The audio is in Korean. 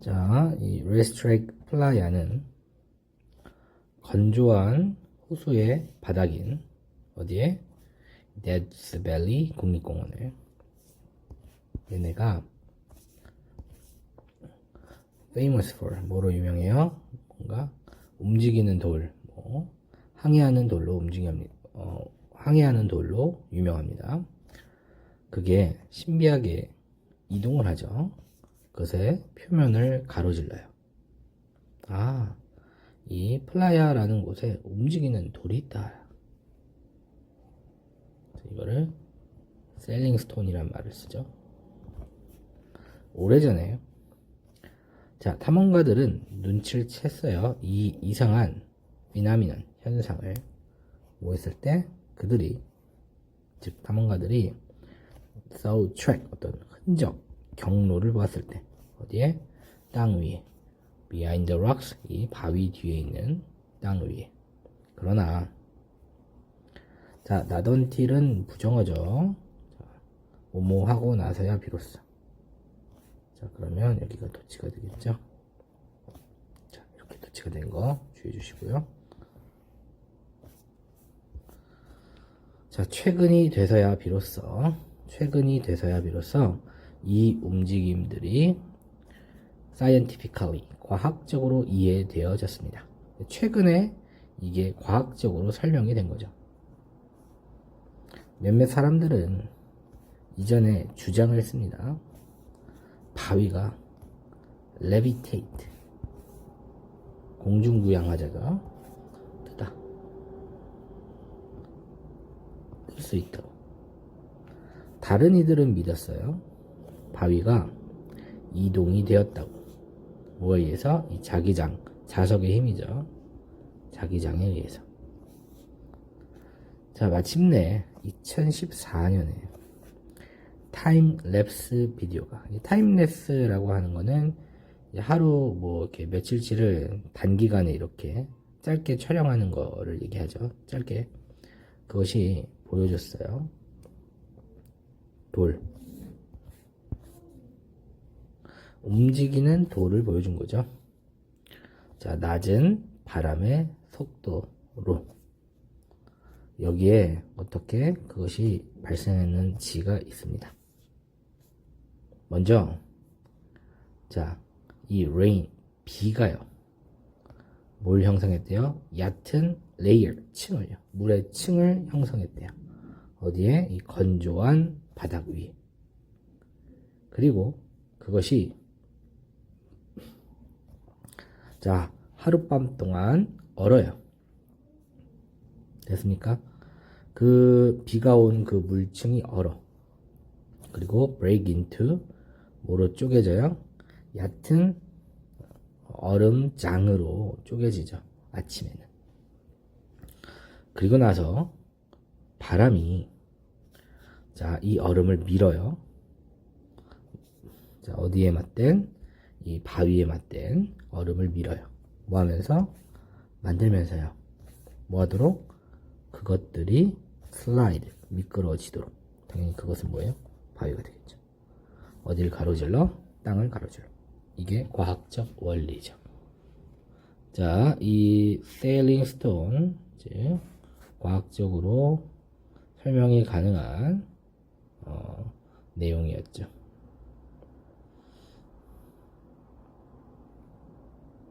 자, 이 레스트렉 플라야는 건조한 호수의 바닥인 어디에? 데드스 밸리 국립공원에 얘네가 famous for 뭐로 유명해요? 뭔가 움직이는 돌, 뭐 항해하는 돌로 움직입니다. 어, 항해하는 돌로 유명합니다. 그게 신비하게 이동을 하죠. 그것의 표면을 가로질러요. 아, 이 플라야라는 곳에 움직이는 돌이 있다. 이거를 셀링 스톤이란 말을 쓰죠. 오래전에 자 탐험가들은 눈치를 챘어요. 이 이상한 비나미는 현상을 뭐 했을 때 그들이 즉 탐험가들이 사우 트랙 어떤 흔적 경로를 보았을 때 어디에? 땅 위에. Behind the rocks 이 바위 뒤에 있는 땅 위에. 그러나 자 나던틸은 부정어죠. 자, 뭐뭐 하고 나서야 비로소. 자 그러면 여기가 도치가 되겠죠? 자 이렇게 도치가 된 거 주의해 주시고요. 자 최근이 돼서야 비로소. 최근이 돼서야 비로소 이 움직임들이 scientifically 과학적으로 이해되어졌습니다. 최근에 이게 과학적으로 설명이 된 거죠. 몇몇 사람들은 이전에 주장을 했습니다. 바위가 levitate 공중부양하자가 뜨다. 뜰 수 있도록. 다른 이들은 믿었어요. 바위가 이동이 되었다고 뭐에 의해서 이 자기장 자석의 힘이죠. 자기장에 의해서 자, 마침내 2014년에 타임랩스 비디오가 이 타임랩스라고 하는 거는 하루 뭐 이렇게 며칠치를 단기간에 이렇게 짧게 촬영하는 거를 얘기하죠. 짧게 그것이 보여줬어요. 돌 움직이는 돌을 보여준 거죠. 자, 낮은 바람의 속도로 여기에 어떻게 그것이 발생했는지가 있습니다. 먼저 자, 이 rain 비가요. 뭘 형성했대요? 얕은 레이어 층을요. 물의 층을 형성했대요. 어디에? 이 건조한 바닥 위에. 그리고 그것이 자, 하룻밤 동안 얼어요. 됐습니까? 그 비가 온 그 물층이 얼어. 그리고 break into 뭐로 쪼개져요? 얕은 얼음장으로 쪼개지죠. 아침에는. 그리고 나서 바람이 자, 이 얼음을 밀어요. 자, 어디에 맞댄? 이 바위에 맞댄 얼음을 밀어요. 뭐 하면서? 만들면서요. 뭐 하도록? 그것들이 슬라이드, 미끄러지도록. 당연히 그것은 뭐예요? 바위가 되겠죠. 어디를 가로질러? 땅을 가로질러. 이게 과학적 원리죠. 자, 이 세일링 스톤, 즉, 과학적으로 설명이 가능한, 어, 내용이었죠.